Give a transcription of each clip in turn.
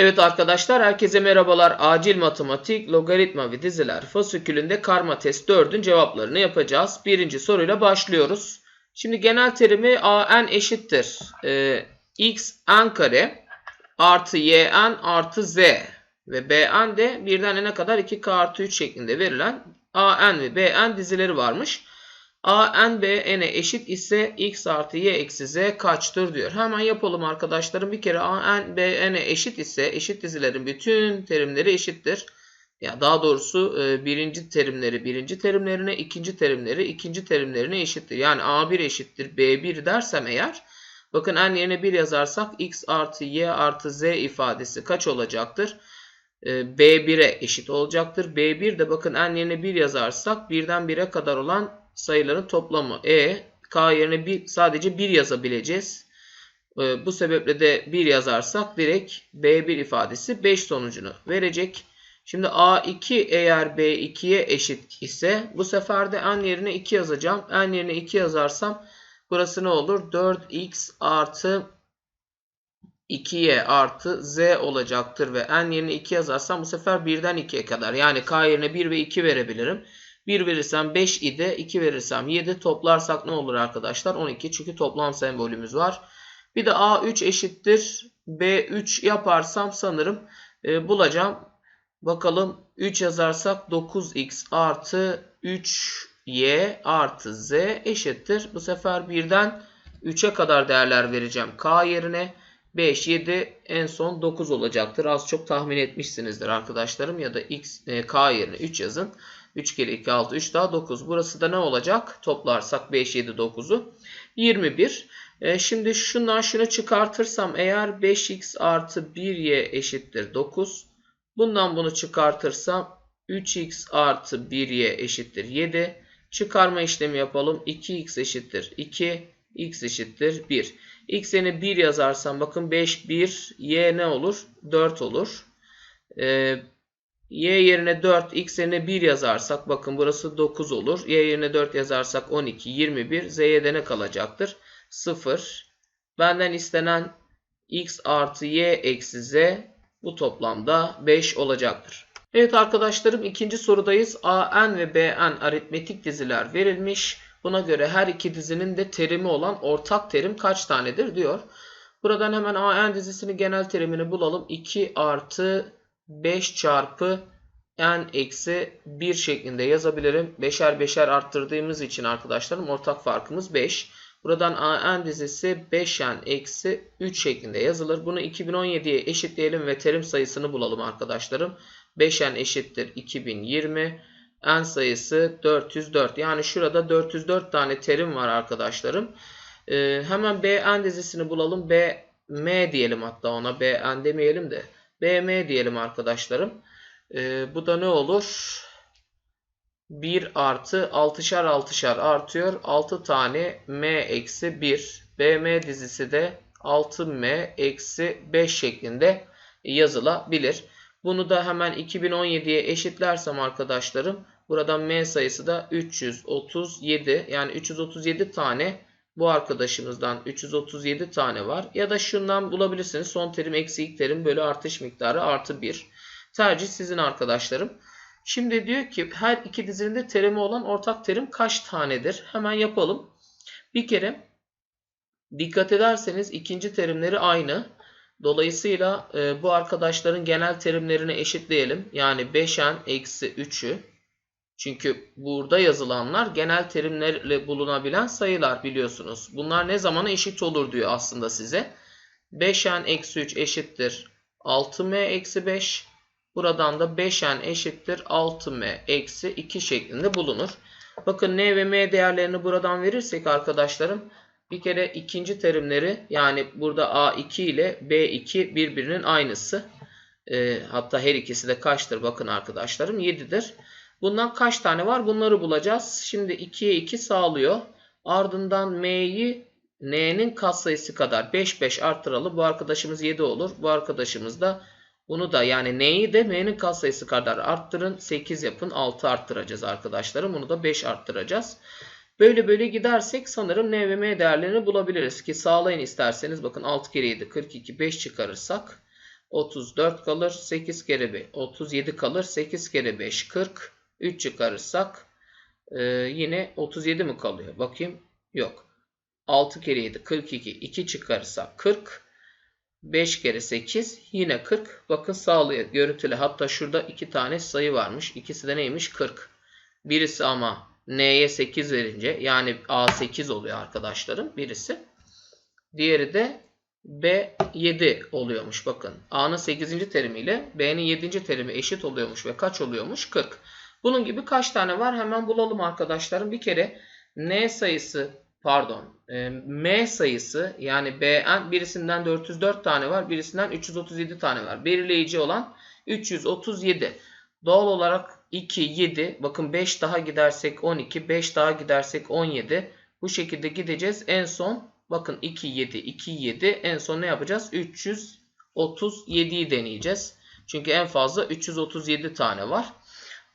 Evet arkadaşlar herkese merhabalar. Acil matematik, logaritma ve diziler fasikülünde karma test 4'ün cevaplarını yapacağız. Birinci soruyla başlıyoruz. Şimdi genel terimi an eşittir. Ee, x n kare artı yn artı z ve bn de birden n'e kadar 2k artı 3 şeklinde verilen an ve bn dizileri varmış. A n b n'e eşit ise x artı y eksi z kaçtır diyor. Hemen yapalım arkadaşlarım. Bir kere a n b n'e eşit ise eşit dizilerin bütün terimleri eşittir. Ya daha doğrusu e, birinci terimleri birinci terimlerine, ikinci terimleri ikinci terimlerine eşittir. Yani a1 eşittir b1 dersem eğer bakın n yerine 1 yazarsak x artı y artı z ifadesi kaç olacaktır? E, b1'e eşit olacaktır. b1 de bakın n yerine 1 yazarsak birden 1'e kadar olan sayıların toplamı. E, k yerine bir, sadece 1 yazabileceğiz. E, bu sebeple de 1 yazarsak direkt B1 ifadesi 5 sonucunu verecek. Şimdi A2 eğer B2'ye eşit ise bu sefer de n yerine 2 yazacağım. n yerine 2 yazarsam burası ne olur? 4x artı 2y artı z olacaktır ve n yerine 2 yazarsam bu sefer 1'den 2'ye kadar yani k yerine 1 ve 2 verebilirim. 1 verirsem 5 idi. 2 verirsem 7. Toplarsak ne olur arkadaşlar? 12. Çünkü toplam sembolümüz var. Bir de A3 eşittir. B3 yaparsam sanırım e, bulacağım. Bakalım 3 yazarsak 9x artı 3y artı z eşittir. Bu sefer birden 3'e kadar değerler vereceğim. K yerine 5, 7 en son 9 olacaktır. Az çok tahmin etmişsinizdir arkadaşlarım. Ya da x, e, k yerine 3 yazın. 3 kere 2 6 3 daha 9. Burası da ne olacak? Toplarsak 5 7 9'u 21. E, şimdi şundan şunu çıkartırsam eğer 5x artı 1y eşittir 9. Bundan bunu çıkartırsam 3x artı 1y eşittir 7. Çıkarma işlemi yapalım. 2x eşittir 2. x eşittir 1. x yerine 1 yazarsam bakın 5 1 y ne olur? 4 olur. Ee, y yerine 4, x yerine 1 yazarsak bakın burası 9 olur. y yerine 4 yazarsak 12, 21. z'ye de ne kalacaktır? 0. Benden istenen x artı y eksi z bu toplamda 5 olacaktır. Evet arkadaşlarım ikinci sorudayız. A, N ve B, N aritmetik diziler verilmiş. Buna göre her iki dizinin de terimi olan ortak terim kaç tanedir diyor. Buradan hemen A, N dizisinin genel terimini bulalım. 2 artı 5 çarpı n eksi 1 şeklinde yazabilirim. Beşer beşer arttırdığımız için arkadaşlarım ortak farkımız 5. Buradan an dizisi 5n eksi 3 şeklinde yazılır. Bunu 2017'ye eşitleyelim ve terim sayısını bulalım arkadaşlarım. 5n eşittir 2020. n sayısı 404. Yani şurada 404 tane terim var arkadaşlarım. Ee, hemen bn dizisini bulalım. b m diyelim hatta ona bn demeyelim de. BM diyelim arkadaşlarım. Ee, bu da ne olur? 1 artı 6'şar 6'şar artıyor. 6 tane M eksi 1. BM dizisi de 6M eksi 5 şeklinde yazılabilir. Bunu da hemen 2017'ye eşitlersem arkadaşlarım. Buradan M sayısı da 337. Yani 337 tane bu arkadaşımızdan 337 tane var. Ya da şundan bulabilirsiniz. Son terim eksi ilk terim bölü artış miktarı artı 1. Tercih sizin arkadaşlarım. Şimdi diyor ki her iki dizinin de terimi olan ortak terim kaç tanedir? Hemen yapalım. Bir kere dikkat ederseniz ikinci terimleri aynı. Dolayısıyla e, bu arkadaşların genel terimlerini eşitleyelim. Yani 5n eksi 3'ü çünkü burada yazılanlar genel terimlerle bulunabilen sayılar biliyorsunuz. Bunlar ne zaman eşit olur diyor aslında size. 5n eksi 3 eşittir 6m eksi 5. Buradan da 5n eşittir 6m eksi 2 şeklinde bulunur. Bakın n ve m değerlerini buradan verirsek arkadaşlarım bir kere ikinci terimleri yani burada a2 ile b2 birbirinin aynısı. E, hatta her ikisi de kaçtır bakın arkadaşlarım 7'dir. Bundan kaç tane var? Bunları bulacağız. Şimdi 2'ye 2 sağlıyor. Ardından m'yi n'nin katsayısı kadar 5 5 arttıralım. Bu arkadaşımız 7 olur. Bu arkadaşımız da bunu da yani n'yi de m'nin katsayısı kadar arttırın. 8 yapın. 6 arttıracağız arkadaşlarım. Bunu da 5 arttıracağız. Böyle böyle gidersek sanırım n ve m değerlerini bulabiliriz. Ki sağlayın isterseniz. Bakın 6 kere 7 42 5 çıkarırsak 34 kalır. 8 kere 5 37 kalır. 8 kere 5 40. 3 çıkarırsak e, yine 37 mi kalıyor? Bakayım. Yok. 6 kere 7 42. 2 çıkarırsak 40. 5 kere 8 yine 40. Bakın sağlıyor. Görüntülü. Hatta şurada iki tane sayı varmış. İkisi de neymiş? 40. Birisi ama n'ye 8 verince yani a8 oluyor arkadaşlarım. Birisi. Diğeri de b7 oluyormuş. Bakın a'nın 8. terimiyle b'nin 7. terimi eşit oluyormuş ve kaç oluyormuş? 40. Bunun gibi kaç tane var? Hemen bulalım arkadaşlarım. Bir kere n sayısı pardon e, m sayısı yani bn birisinden 404 tane var. Birisinden 337 tane var. Belirleyici olan 337. Doğal olarak 2, 7 bakın 5 daha gidersek 12 5 daha gidersek 17 bu şekilde gideceğiz. En son bakın 2, 7 2, 7 en son ne yapacağız? 337'yi deneyeceğiz. Çünkü en fazla 337 tane var.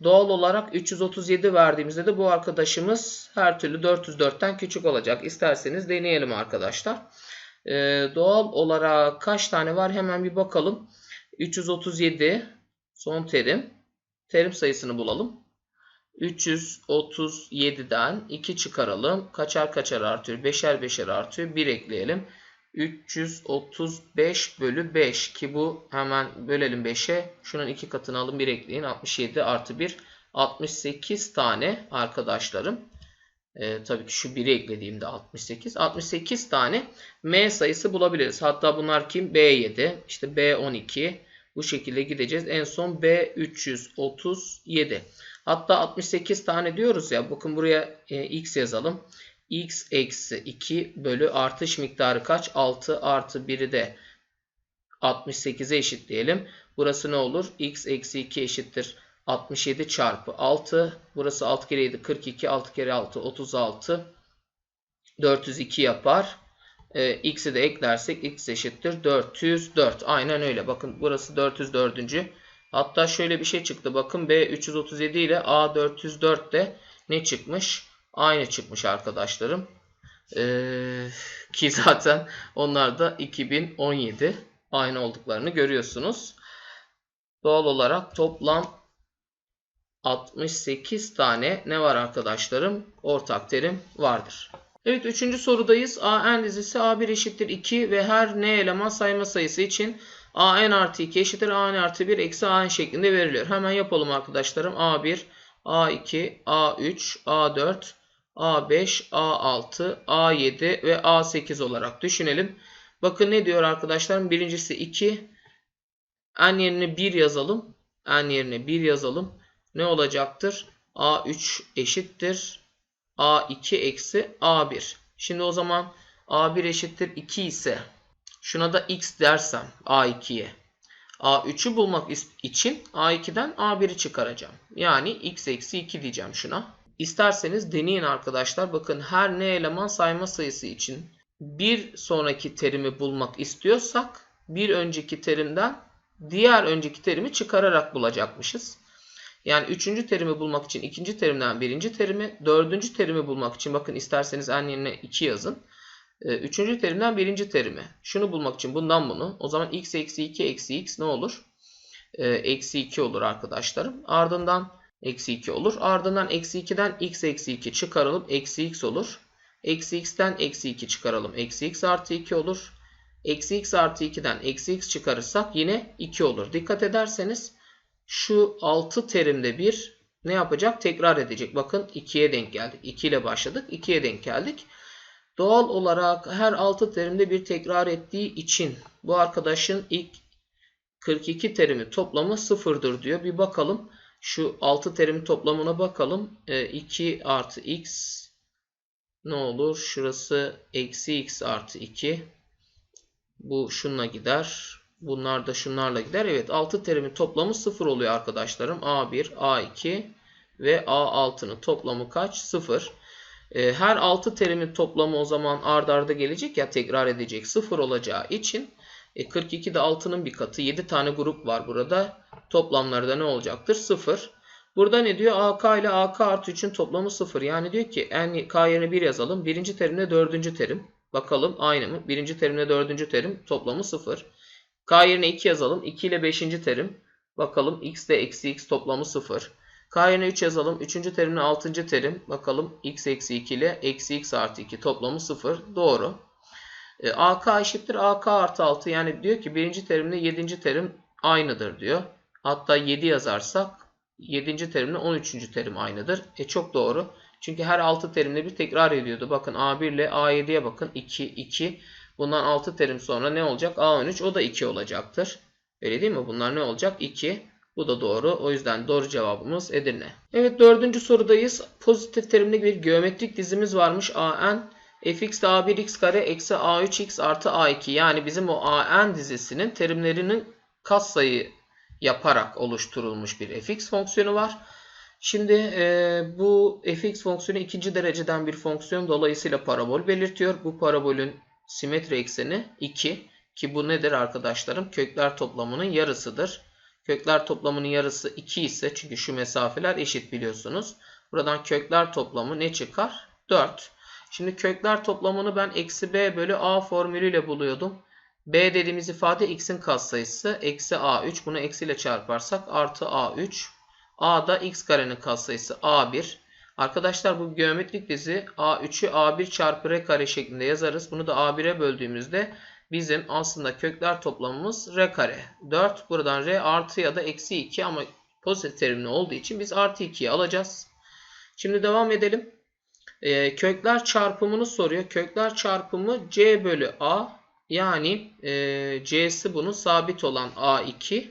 Doğal olarak 337 verdiğimizde de bu arkadaşımız her türlü 404'ten küçük olacak. İsterseniz deneyelim arkadaşlar. Ee, doğal olarak kaç tane var hemen bir bakalım. 337 son terim. Terim sayısını bulalım. 337'den 2 çıkaralım. Kaçar kaçar artıyor. Beşer beşer artıyor. 1 ekleyelim. 335 bölü 5 ki bu hemen bölelim 5'e. Şunun 2 katını alın 1 ekleyin. 67 artı 1 68 tane arkadaşlarım. Ee, tabii ki şu 1'i eklediğimde 68. 68 tane M sayısı bulabiliriz. Hatta bunlar kim? B7, işte B12. Bu şekilde gideceğiz. En son B337. Hatta 68 tane diyoruz ya. Bakın buraya e, x yazalım x eksi 2 bölü artış miktarı kaç? 6 artı 1'i de 68'e eşitleyelim. Burası ne olur? x eksi 2 eşittir 67 çarpı 6. Burası 6 kere 7 42 6 kere 6 36 402 yapar. Ee, x'i de eklersek x eşittir 404. Aynen öyle. Bakın burası 404. Hatta şöyle bir şey çıktı. Bakın B 337 ile A 404 de ne çıkmış? Aynı çıkmış arkadaşlarım. Ee, ki zaten onlar da 2017 aynı olduklarını görüyorsunuz. Doğal olarak toplam 68 tane ne var arkadaşlarım? Ortak terim vardır. Evet üçüncü sorudayız. AN dizisi A1 eşittir 2 ve her n eleman sayma sayısı için AN artı 2 eşittir AN artı 1 eksi AN şeklinde veriliyor. Hemen yapalım arkadaşlarım. A1, A2, A3, A4, A5, A6, A7 ve A8 olarak düşünelim. Bakın ne diyor arkadaşlar? Birincisi 2. N yerine 1 yazalım. N yerine 1 yazalım. Ne olacaktır? A3 eşittir. A2 eksi A1. Şimdi o zaman A1 eşittir 2 ise şuna da x dersem A2'ye. A3'ü bulmak için A2'den A1'i çıkaracağım. Yani x eksi 2 diyeceğim şuna. İsterseniz deneyin arkadaşlar. Bakın her ne eleman sayma sayısı için bir sonraki terimi bulmak istiyorsak bir önceki terimden diğer önceki terimi çıkararak bulacakmışız. Yani üçüncü terimi bulmak için ikinci terimden birinci terimi, dördüncü terimi bulmak için bakın isterseniz en yerine 2 yazın. Ee, üçüncü terimden birinci terimi. Şunu bulmak için bundan bunu. O zaman x eksi 2 eksi x ne olur? Ee, eksi 2 olur arkadaşlarım. Ardından Eksi 2 olur. Ardından eksi 2'den x eksi 2 çıkaralım. Eksi x olur. Eksi x'ten eksi 2 çıkaralım. Eksi x artı 2 olur. Eksi x artı 2'den eksi x çıkarırsak yine 2 olur. Dikkat ederseniz şu 6 terimde bir ne yapacak? Tekrar edecek. Bakın 2'ye denk geldik. 2 ile başladık. 2'ye denk geldik. Doğal olarak her 6 terimde bir tekrar ettiği için bu arkadaşın ilk 42 terimi toplamı sıfırdır diyor. Bir bakalım. Şu 6 terim toplamına bakalım. E, 2 artı x ne olur? Şurası eksi x artı 2. Bu şunla gider. Bunlar da şunlarla gider. Evet 6 terimin toplamı 0 oluyor arkadaşlarım. A1, A2 ve A6'nın toplamı kaç? 0. E, her 6 terimin toplamı o zaman ard arda gelecek ya tekrar edecek 0 olacağı için e, 42 de 6'nın bir katı. 7 tane grup var burada. Toplamları da ne olacaktır? 0. Burada ne diyor? AK ile AK artı 3'ün toplamı 0. Yani diyor ki n k yerine 1 yazalım. Birinci terimle dördüncü terim. Bakalım aynı mı? Birinci terimle dördüncü terim toplamı 0. K yerine 2 yazalım. 2 ile 5. terim. Bakalım x ile eksi x toplamı 0. K yerine 3 yazalım. 3. terimle 6. terim. Bakalım x eksi 2 ile eksi x artı 2 toplamı 0. Doğru. E, AK eşittir AK artı 6. Yani diyor ki 1. terimle 7. terim aynıdır diyor. Hatta 7 yazarsak 7. terimle 13. terim aynıdır. E çok doğru. Çünkü her 6 terimde bir tekrar ediyordu. Bakın A1 ile A7'ye bakın. 2, 2. Bundan 6 terim sonra ne olacak? A13 o da 2 olacaktır. Öyle değil mi? Bunlar ne olacak? 2. Bu da doğru. O yüzden doğru cevabımız Edirne. Evet dördüncü sorudayız. Pozitif terimli bir geometrik dizimiz varmış. AN fx a1x kare eksi a3x artı a2. Yani bizim o an dizisinin terimlerinin katsayı yaparak oluşturulmuş bir fx fonksiyonu var. Şimdi e, bu fx fonksiyonu ikinci dereceden bir fonksiyon dolayısıyla parabol belirtiyor. Bu parabolün simetri ekseni 2 ki bu nedir arkadaşlarım? Kökler toplamının yarısıdır. Kökler toplamının yarısı 2 ise çünkü şu mesafeler eşit biliyorsunuz. Buradan kökler toplamı ne çıkar? 4. Şimdi kökler toplamını ben eksi b bölü a formülüyle buluyordum. b dediğimiz ifade x'in katsayısı eksi a3. Bunu eksiyle çarparsak artı a3. a da x karenin katsayısı a1. Arkadaşlar bu geometrik dizi a3'ü a1 çarpı r kare şeklinde yazarız. Bunu da a1'e böldüğümüzde bizim aslında kökler toplamımız r kare. 4 buradan r artı ya da eksi 2 ama pozitif terimli olduğu için biz artı 2'yi alacağız. Şimdi devam edelim. Ee, kökler çarpımını soruyor. Kökler çarpımı c bölü a yani e, c'si bunun sabit olan a2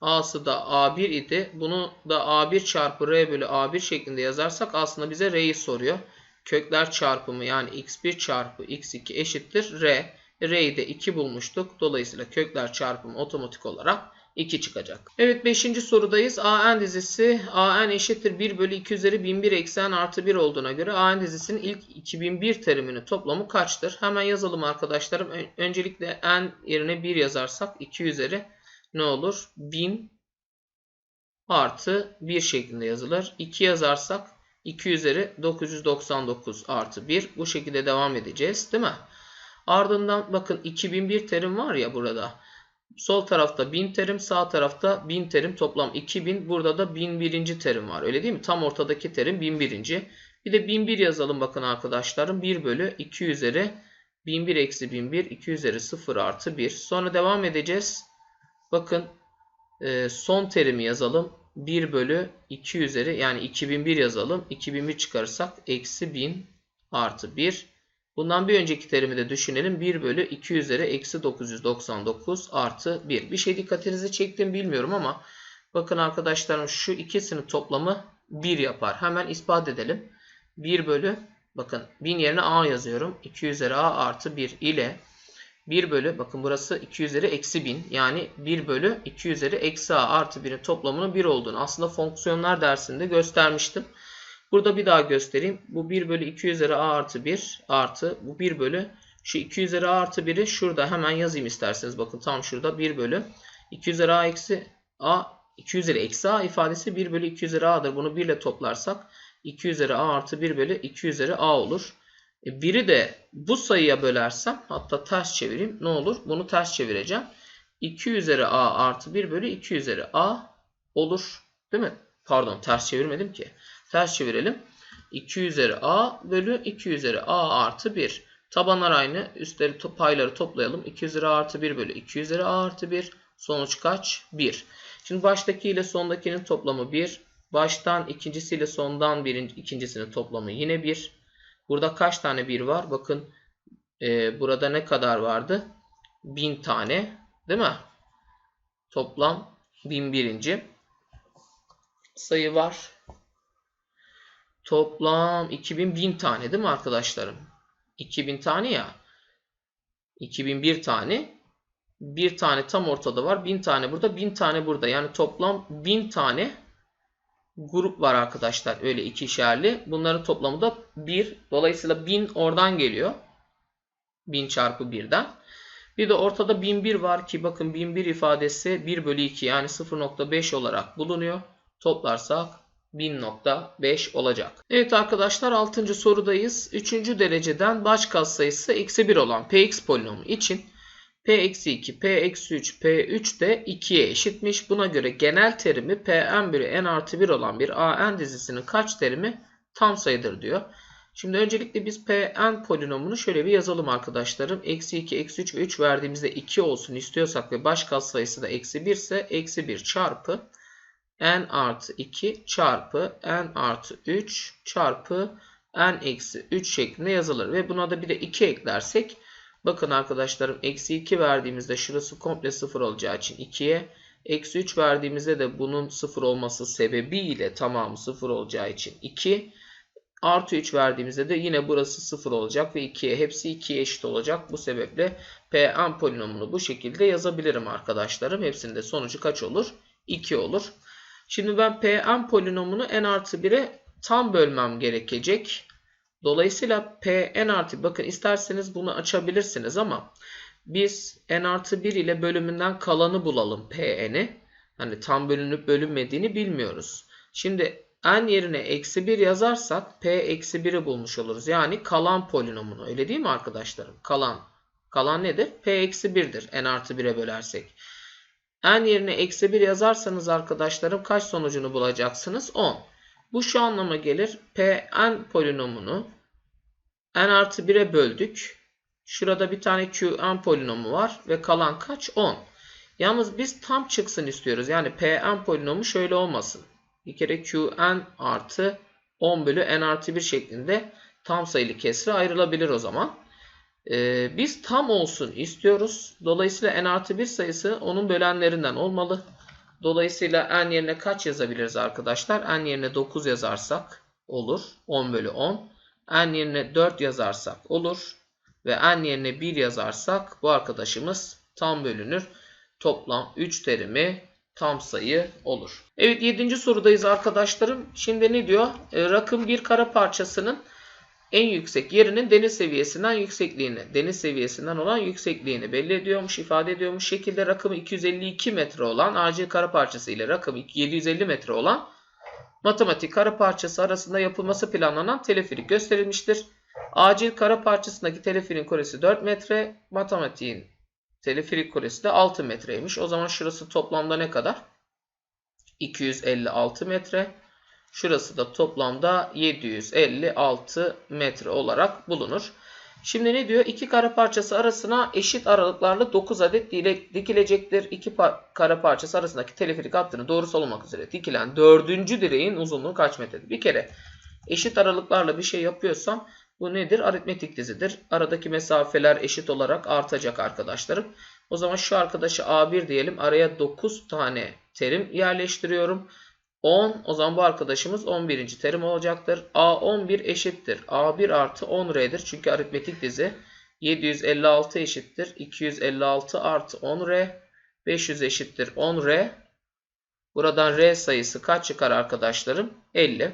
a'sı da a1 idi. Bunu da a1 çarpı r bölü a1 şeklinde yazarsak aslında bize r'yi soruyor. Kökler çarpımı yani x1 çarpı x2 eşittir r. R'yi de 2 bulmuştuk. Dolayısıyla kökler çarpımı otomatik olarak 2 çıkacak. Evet 5. sorudayız. AN dizisi AN eşittir 1 bölü 2 üzeri 1001 eksi n artı 1 olduğuna göre AN dizisinin ilk 2001 teriminin toplamı kaçtır? Hemen yazalım arkadaşlarım. Öncelikle n yerine 1 yazarsak 2 üzeri ne olur? 1000 artı 1 şeklinde yazılır. 2 yazarsak 2 üzeri 999 artı 1. Bu şekilde devam edeceğiz değil mi? Ardından bakın 2001 terim var ya burada. Sol tarafta 1000 terim, sağ tarafta 1000 terim toplam 2000. Burada da 1001. terim var. Öyle değil mi? Tam ortadaki terim 1001. Bir de 1001 yazalım bakın arkadaşlarım. 1 bölü 2 üzeri 1001 eksi 1001 2 üzeri 0 artı 1. Sonra devam edeceğiz. Bakın e, son terimi yazalım. 1 bölü 2 üzeri yani 2001 yazalım. 2001 çıkarırsak eksi 1000 artı 1. Bundan bir önceki terimi de düşünelim. 1 bölü 2 üzeri eksi 999 artı 1. Bir şey dikkatinizi çektim bilmiyorum ama bakın arkadaşlarım şu ikisinin toplamı 1 yapar. Hemen ispat edelim. 1 bölü bakın 1000 yerine a yazıyorum. 2 üzeri a artı 1 ile 1 bölü bakın burası 2 üzeri eksi 1000 yani 1 bölü 2 üzeri eksi a artı 1'in toplamının 1 olduğunu aslında fonksiyonlar dersinde göstermiştim. Burada bir daha göstereyim. Bu 1 bölü 2 üzeri a artı 1 artı bu 1 bölü şu 2 üzeri a artı 1'i şurada hemen yazayım isterseniz. Bakın tam şurada 1 bölü 2 üzeri a eksi a 2 üzeri eksi a ifadesi 1 bölü 2 üzeri a'dır. Bunu 1 ile toplarsak 2 üzeri a artı 1 bölü 2 üzeri a olur. E, 1'i de bu sayıya bölersem hatta ters çevireyim ne olur? Bunu ters çevireceğim. 2 üzeri a artı 1 bölü 2 üzeri a olur. Değil mi? Pardon ters çevirmedim ki. Ters çevirelim. 2 üzeri a bölü 2 üzeri a artı 1. Tabanlar aynı. Üstleri payları toplayalım. 2 üzeri a artı 1 bölü 2 üzeri a artı 1. Sonuç kaç? 1. Şimdi baştaki ile sondakinin toplamı 1. Baştan ikincisiyle sondan birinci, ikincisinin toplamı yine 1. Burada kaç tane 1 var? Bakın e, burada ne kadar vardı? 1000 tane. Değil mi? Toplam 1001. sayı var. Toplam 2000 bin tane değil mi arkadaşlarım? 2000 tane ya. 2001 tane. Bir tane tam ortada var. 1000 tane burada. 1000 tane burada. Yani toplam 1000 tane grup var arkadaşlar. Öyle ikişerli. Bunların toplamı da 1. Dolayısıyla 1000 oradan geliyor. 1000 çarpı 1'den. Bir de ortada 1001 var ki bakın 1001 ifadesi 1 bölü 2 yani 0.5 olarak bulunuyor. Toplarsak 1000.5 olacak. Evet arkadaşlar 6. sorudayız. 3. dereceden baş katsayısı eksi 1 olan px polinomu için P-2, P-3, P3 de 2'ye eşitmiş. Buna göre genel terimi Pn1'i n artı 1 olan bir AN dizisinin kaç terimi tam sayıdır diyor. Şimdi öncelikle biz Pn polinomunu şöyle bir yazalım arkadaşlarım. Eksi 2, eksi 3 ve 3 verdiğimizde 2 olsun istiyorsak ve baş katsayısı da eksi 1 ise eksi 1 çarpı n artı 2 çarpı n artı 3 çarpı n eksi 3 şeklinde yazılır. Ve buna da bir de 2 eklersek bakın arkadaşlarım eksi 2 verdiğimizde şurası komple 0 olacağı için 2'ye eksi 3 verdiğimizde de bunun 0 olması sebebiyle tamamı 0 olacağı için 2 artı 3 verdiğimizde de yine burası 0 olacak ve 2'ye hepsi 2'ye eşit olacak. Bu sebeple Pn polinomunu bu şekilde yazabilirim arkadaşlarım. Hepsinde sonucu kaç olur? 2 olur. Şimdi ben Pn polinomunu n artı 1'e tam bölmem gerekecek. Dolayısıyla Pn artı bakın isterseniz bunu açabilirsiniz ama biz n artı 1 ile bölümünden kalanı bulalım Pn'i. Hani tam bölünüp bölünmediğini bilmiyoruz. Şimdi n yerine eksi 1 yazarsak p eksi 1'i bulmuş oluruz. Yani kalan polinomunu öyle değil mi arkadaşlarım? Kalan. Kalan nedir? p eksi 1'dir n artı 1'e bölersek. N yerine eksi 1 yazarsanız arkadaşlarım kaç sonucunu bulacaksınız? 10. Bu şu anlama gelir. Pn polinomunu n artı 1'e böldük. Şurada bir tane qn polinomu var ve kalan kaç? 10. Yalnız biz tam çıksın istiyoruz. Yani Pn polinomu şöyle olmasın. Bir kere Qn artı 10 bölü n artı 1 şeklinde tam sayılı kesre ayrılabilir o zaman. Ee, biz tam olsun istiyoruz. Dolayısıyla n artı 1 sayısı onun bölenlerinden olmalı. Dolayısıyla n yerine kaç yazabiliriz arkadaşlar? n yerine 9 yazarsak olur. 10 bölü 10. n yerine 4 yazarsak olur. Ve n yerine 1 yazarsak bu arkadaşımız tam bölünür. Toplam 3 terimi tam sayı olur. Evet 7. sorudayız arkadaşlarım. Şimdi ne diyor? E, rakım bir kara parçasının en yüksek yerinin deniz seviyesinden yüksekliğini, deniz seviyesinden olan yüksekliğini belli ediyormuş, ifade ediyormuş. Şekilde rakımı 252 metre olan acil kara parçası ile rakımı 750 metre olan matematik kara parçası arasında yapılması planlanan teleferik gösterilmiştir. Acil kara parçasındaki teleferin kuresi 4 metre, matematiğin teleferik kuresi de 6 metreymiş. O zaman şurası toplamda ne kadar? 256 metre. Şurası da toplamda 756 metre olarak bulunur. Şimdi ne diyor? İki kara parçası arasına eşit aralıklarla 9 adet dikilecektir. İki kara parçası arasındaki teleferik hattını doğrusu olmak üzere dikilen dördüncü direğin uzunluğu kaç metredir? Bir kere eşit aralıklarla bir şey yapıyorsam bu nedir? Aritmetik dizidir. Aradaki mesafeler eşit olarak artacak arkadaşlarım. O zaman şu arkadaşı A1 diyelim. Araya 9 tane terim yerleştiriyorum. 10 o zaman bu arkadaşımız 11. terim olacaktır. A11 eşittir. A1 artı 10R'dir. Çünkü aritmetik dizi 756 eşittir. 256 artı 10R 500 eşittir 10R. Buradan R sayısı kaç çıkar arkadaşlarım? 50.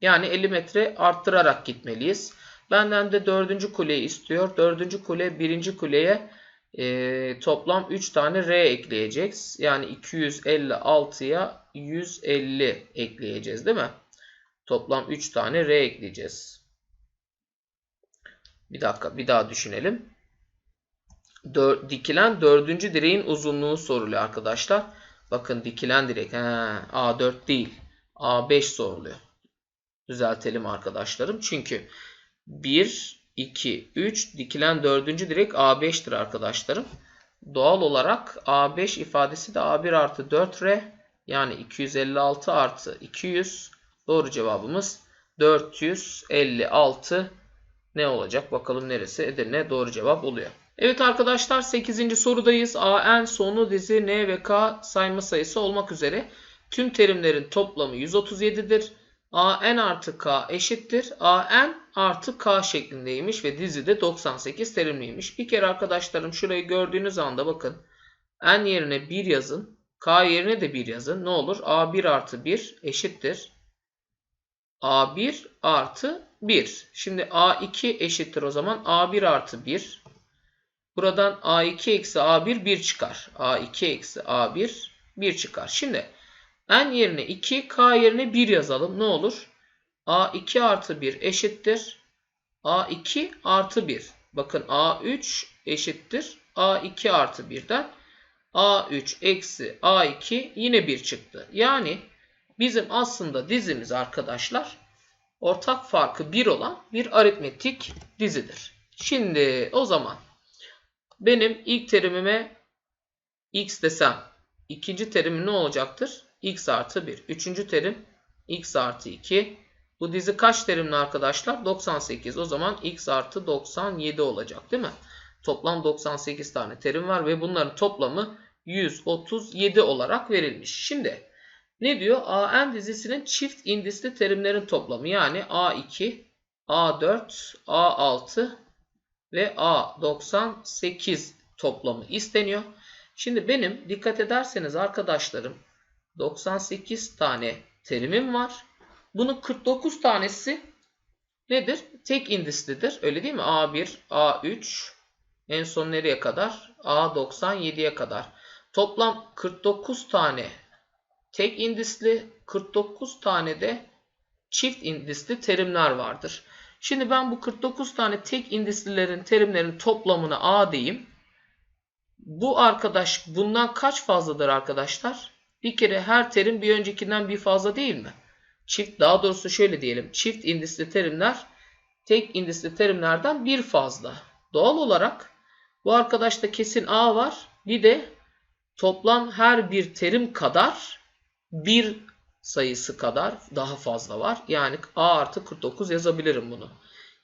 Yani 50 metre arttırarak gitmeliyiz. Benden de dördüncü kuleyi istiyor. Dördüncü kule birinci kuleye e, toplam 3 tane R ekleyeceğiz. Yani 256'ya 150 ekleyeceğiz değil mi? Toplam 3 tane R ekleyeceğiz. Bir dakika bir daha düşünelim. Dör, dikilen dördüncü direğin uzunluğu soruluyor arkadaşlar. Bakın dikilen direk he, A4 değil A5 soruluyor. Düzeltelim arkadaşlarım. Çünkü 1, 2, 3 dikilen dördüncü direk A5'tir arkadaşlarım. Doğal olarak A5 ifadesi de A1 artı 4R yani 256 artı 200 doğru cevabımız 456 ne olacak bakalım neresi Edirne doğru cevap oluyor. Evet arkadaşlar 8. sorudayız. AN sonu dizi N ve K sayma sayısı olmak üzere tüm terimlerin toplamı 137'dir. AN artı K eşittir. AN artı K şeklindeymiş ve dizide 98 terimliymiş. Bir kere arkadaşlarım şurayı gördüğünüz anda bakın. N yerine 1 yazın. K yerine de 1 yazın. Ne olur? A1 artı 1 eşittir. A1 artı 1. Şimdi A2 eşittir o zaman. A1 artı 1. Buradan A2 eksi A1 1 çıkar. A2 eksi A1 1 çıkar. Şimdi n yerine 2, k yerine 1 yazalım. Ne olur? a2 artı 1 eşittir. a2 artı 1. Bakın a3 eşittir A2 artı 1'den A3 eksi A2 yine 1 çıktı. Yani bizim aslında dizimiz arkadaşlar ortak farkı 1 olan bir aritmetik dizidir. Şimdi o zaman benim ilk terimime x desem ikinci terim ne olacaktır? X artı 1. Üçüncü terim x artı 2. Bu dizi kaç terimli arkadaşlar? 98. O zaman x artı 97 olacak değil mi? Toplam 98 tane terim var ve bunların toplamı 137 olarak verilmiş. Şimdi ne diyor? AN dizisinin çift indisli terimlerin toplamı yani A2, A4, A6 ve A98 toplamı isteniyor. Şimdi benim dikkat ederseniz arkadaşlarım 98 tane terimim var. Bunun 49 tanesi nedir? Tek indislidir. Öyle değil mi? A1, A3 en son nereye kadar? A97'ye kadar. Toplam 49 tane tek indisli, 49 tane de çift indisli terimler vardır. Şimdi ben bu 49 tane tek indislilerin terimlerin toplamını A diyeyim. Bu arkadaş bundan kaç fazladır arkadaşlar? Bir kere her terim bir öncekinden bir fazla değil mi? Çift daha doğrusu şöyle diyelim. Çift indisli terimler tek indisli terimlerden bir fazla. Doğal olarak bu arkadaşta kesin A var. Bir de toplam her bir terim kadar bir sayısı kadar daha fazla var. Yani A artı 49 yazabilirim bunu.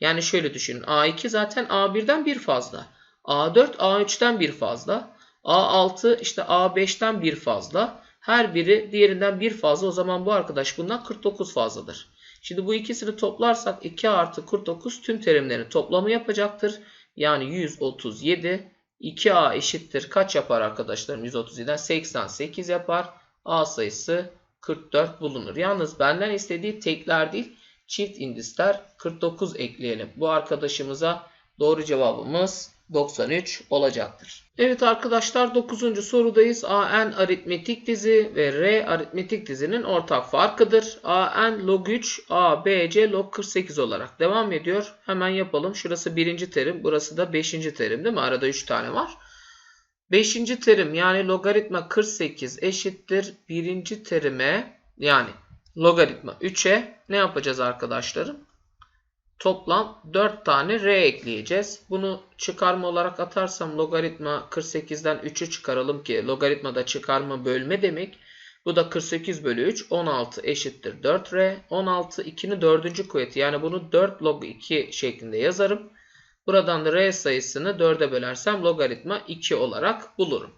Yani şöyle düşünün. A2 zaten A1'den bir fazla. A4 A3'ten bir fazla. A6 işte A5'ten bir fazla. Her biri diğerinden bir fazla. O zaman bu arkadaş bundan 49 fazladır. Şimdi bu ikisini toplarsak 2 artı 49 tüm terimlerin toplamı yapacaktır. Yani 137. 2A eşittir. Kaç yapar arkadaşlarım 137'den? 88 yapar. A sayısı 44 bulunur. Yalnız benden istediği tekler değil çift indisler 49 ekleyelim. Bu arkadaşımıza doğru cevabımız 93 olacaktır. Evet arkadaşlar 9. sorudayız. AN aritmetik dizi ve R aritmetik dizinin ortak farkıdır. AN log 3, ABC log 48 olarak devam ediyor. Hemen yapalım. Şurası birinci terim, burası da 5. terim değil mi? Arada 3 tane var. 5. terim yani logaritma 48 eşittir 1. terime yani logaritma 3'e ne yapacağız arkadaşlarım? Toplam 4 tane r ekleyeceğiz. Bunu çıkarma olarak atarsam logaritma 48'den 3'ü çıkaralım ki logaritmada çıkarma bölme demek. Bu da 48 bölü 3 16 eşittir 4r. 16 2'nin 4. kuvveti yani bunu 4 log 2 şeklinde yazarım. Buradan da r sayısını 4'e bölersem logaritma 2 olarak bulurum.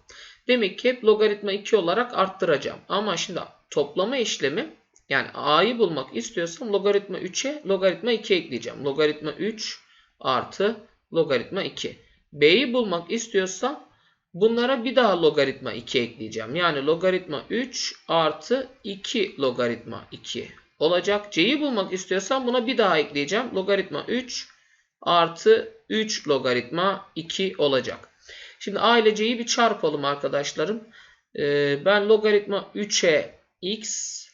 Demek ki hep logaritma 2 olarak arttıracağım. Ama şimdi toplama işlemi yani a'yı bulmak istiyorsam logaritma 3'e logaritma 2 ekleyeceğim. Logaritma 3 artı logaritma 2. b'yi bulmak istiyorsam bunlara bir daha logaritma 2 ekleyeceğim. Yani logaritma 3 artı 2 logaritma 2 olacak. c'yi bulmak istiyorsam buna bir daha ekleyeceğim. Logaritma 3 artı 3 logaritma 2 olacak. Şimdi a ile c'yi bir çarpalım arkadaşlarım. Ee, ben logaritma 3'e x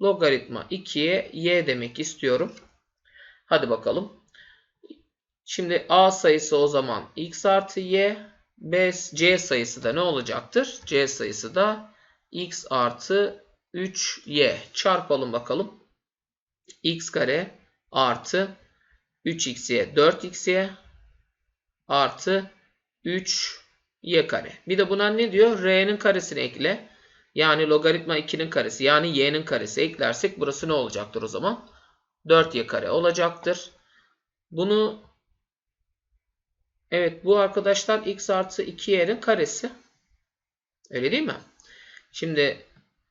logaritma 2'ye y demek istiyorum. Hadi bakalım. Şimdi a sayısı o zaman x artı y. B, c sayısı da ne olacaktır? c sayısı da x artı 3y. Çarpalım bakalım. x kare artı 3xy 4xy artı 3y kare. Bir de buna ne diyor? r'nin karesini ekle. Yani logaritma 2'nin karesi yani y'nin karesi eklersek burası ne olacaktır o zaman? 4y kare olacaktır. Bunu evet bu arkadaşlar x artı 2y'nin karesi. Öyle değil mi? Şimdi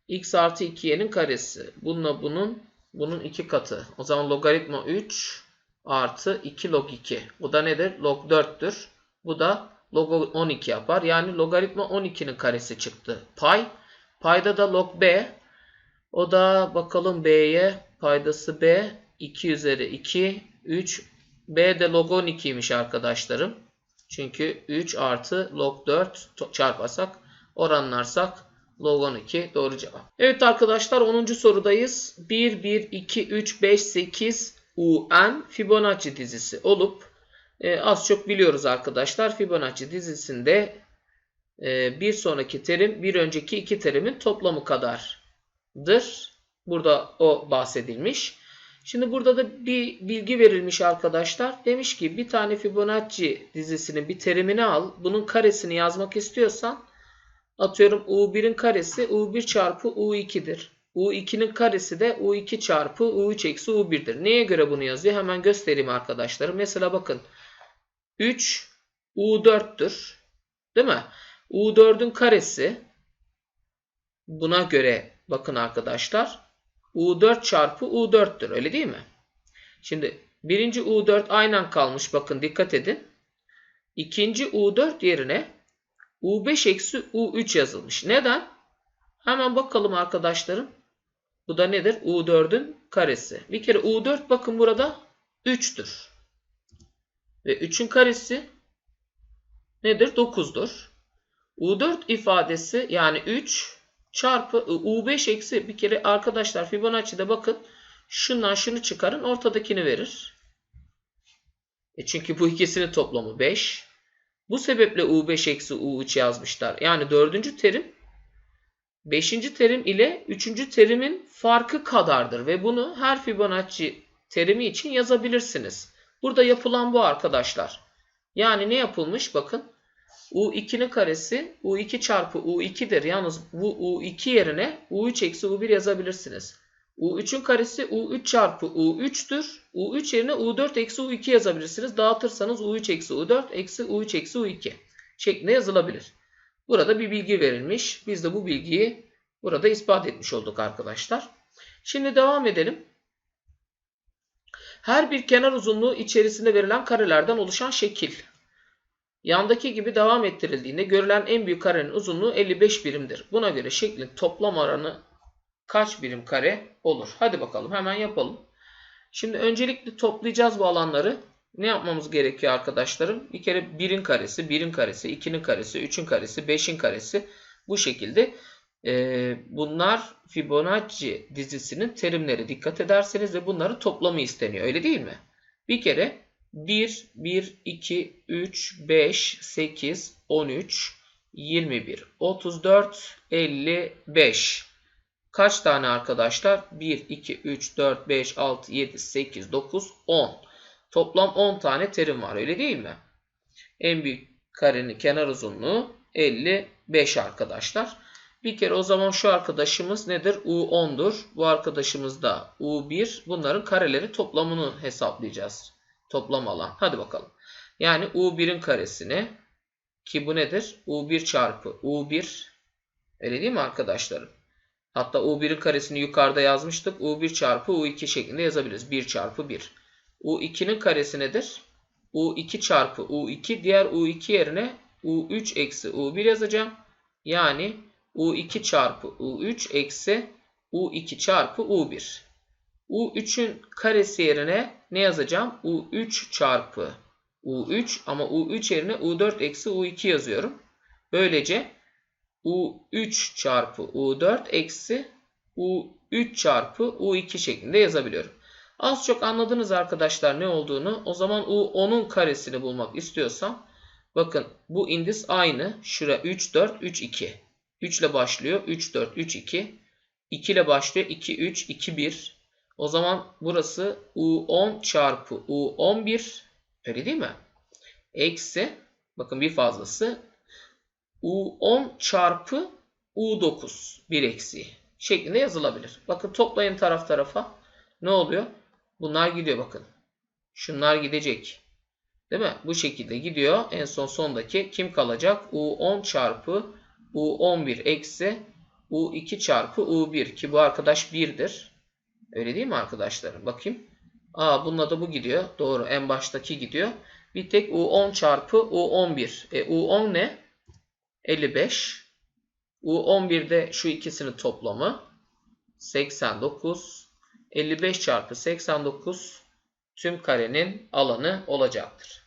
x artı 2y'nin karesi. Bununla bunun bunun iki katı. O zaman logaritma 3 artı 2 log 2. Bu da nedir? Log 4'tür. Bu da log 12 yapar. Yani logaritma 12'nin karesi çıktı. Pay Payda da log b. O da bakalım b'ye paydası b 2 üzeri 2 3 b de log 12'ymiş arkadaşlarım. Çünkü 3 artı log 4 çarparsak oranlarsak log 12 doğru cevap. Evet arkadaşlar 10. sorudayız. 1 1 2 3 5 8 UN Fibonacci dizisi olup e, az çok biliyoruz arkadaşlar. Fibonacci dizisinde e, bir sonraki terim bir önceki iki terimin toplamı kadardır. Burada o bahsedilmiş. Şimdi burada da bir bilgi verilmiş arkadaşlar. Demiş ki bir tane Fibonacci dizisinin bir terimini al. Bunun karesini yazmak istiyorsan atıyorum U1'in karesi U1 çarpı U2'dir. U2'nin karesi de U2 çarpı U3 eksi U1'dir. Neye göre bunu yazıyor? Hemen göstereyim arkadaşlar. Mesela bakın 3 U4'tür. Değil mi? U4'ün karesi buna göre bakın arkadaşlar U4 çarpı U4'tür. Öyle değil mi? Şimdi birinci U4 aynen kalmış. Bakın dikkat edin. İkinci U4 yerine U5 eksi U3 yazılmış. Neden? Hemen bakalım arkadaşlarım. Bu da nedir? U4'ün karesi. Bir kere U4 bakın burada 3'tür. Ve 3'ün karesi nedir? 9'dur. U4 ifadesi yani 3 çarpı U5 eksi bir kere arkadaşlar Fibonacci'de bakın şundan şunu çıkarın ortadakini verir. E çünkü bu ikisinin toplamı 5. Bu sebeple U5 eksi U3 yazmışlar. Yani dördüncü terim 5. terim ile 3. terimin farkı kadardır. Ve bunu her Fibonacci terimi için yazabilirsiniz. Burada yapılan bu arkadaşlar. Yani ne yapılmış? Bakın U2'nin karesi U2 çarpı U2'dir. Yalnız bu U2 yerine U3 eksi U1 yazabilirsiniz. U3'ün karesi U3 çarpı U3'tür. U3 yerine U4 eksi U2 yazabilirsiniz. Dağıtırsanız U3 eksi U4 eksi U3 eksi U2 şeklinde yazılabilir. Burada bir bilgi verilmiş. Biz de bu bilgiyi burada ispat etmiş olduk arkadaşlar. Şimdi devam edelim. Her bir kenar uzunluğu içerisinde verilen karelerden oluşan şekil. Yandaki gibi devam ettirildiğinde görülen en büyük karenin uzunluğu 55 birimdir. Buna göre şeklin toplam oranı kaç birim kare olur? Hadi bakalım hemen yapalım. Şimdi öncelikle toplayacağız bu alanları. Ne yapmamız gerekiyor arkadaşlarım? Bir kere 1'in karesi, 1'in karesi, 2'nin karesi, 3'ün karesi, 5'in karesi bu şekilde. Ee, bunlar Fibonacci dizisinin terimleri. Dikkat ederseniz de bunların toplamı isteniyor. Öyle değil mi? Bir kere 1, 1, 2, 3, 5, 8, 13, 21, 34, 55. Kaç tane arkadaşlar? 1, 2, 3, 4, 5, 6, 7, 8, 9, 10. Toplam 10 tane terim var öyle değil mi? En büyük karenin kenar uzunluğu 55 arkadaşlar. Bir kere o zaman şu arkadaşımız nedir? U10'dur. Bu arkadaşımız da U1. Bunların kareleri toplamını hesaplayacağız. Toplam alan. Hadi bakalım. Yani U1'in karesini ki bu nedir? U1 çarpı U1 öyle değil mi arkadaşlarım? Hatta U1'in karesini yukarıda yazmıştık. U1 çarpı U2 şeklinde yazabiliriz. 1 çarpı 1. U2'nin karesi nedir? U2 çarpı U2 diğer U2 yerine U3 eksi U1 yazacağım. Yani U2 çarpı U3 eksi U2 çarpı U1. U3'ün karesi yerine ne yazacağım? U3 çarpı U3 ama U3 yerine U4 eksi U2 yazıyorum. Böylece U3 çarpı U4 eksi U3 çarpı U2 şeklinde yazabiliyorum. Az çok anladınız arkadaşlar ne olduğunu. O zaman U10'un karesini bulmak istiyorsam bakın bu indis aynı. Şura 3, 4, 3, 2. 3 ile başlıyor. 3, 4, 3, 2. 2 ile başlıyor. 2, 3, 2, 1. O zaman burası U10 çarpı U11 öyle değil mi? Eksi bakın bir fazlası U10 çarpı U9 bir eksi şeklinde yazılabilir. Bakın toplayın taraf tarafa. Ne oluyor? Bunlar gidiyor bakın. Şunlar gidecek. Değil mi? Bu şekilde gidiyor. En son sondaki kim kalacak? U10 çarpı U11 eksi U2 çarpı U1 ki bu arkadaş 1'dir. Öyle değil mi arkadaşlarım? Bakayım. Aa bununla da bu gidiyor. Doğru en baştaki gidiyor. Bir tek U10 çarpı U11. E, U10 ne? 55. U11'de şu ikisinin toplamı 89. 55 çarpı 89 tüm karenin alanı olacaktır.